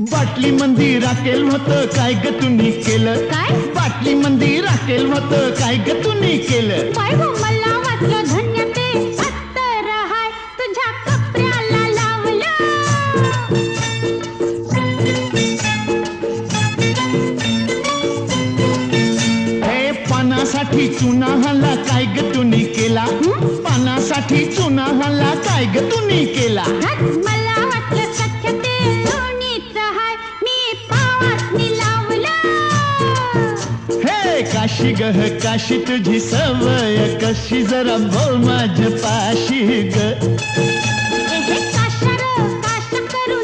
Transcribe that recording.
बाटली मंदी राखेल होत काय ग तुम्ही केलं? काय? बाटली मंदी राखेल होत काय ग तुम्ही केलं? बाय गो मला वाटलं धन्य ते अत्तर हाय तुझ्या कपड्याला लावलं. हे पानासाठी चुना हल्ला काय ग तुम्ही केला? पानासाठी चुना हल्ला काय ग तुम्ही केला? मला वाटलं काशी गह काशी तुझी सवय कशी जरा बोल माझ पाशी ग. हे काशार काश करू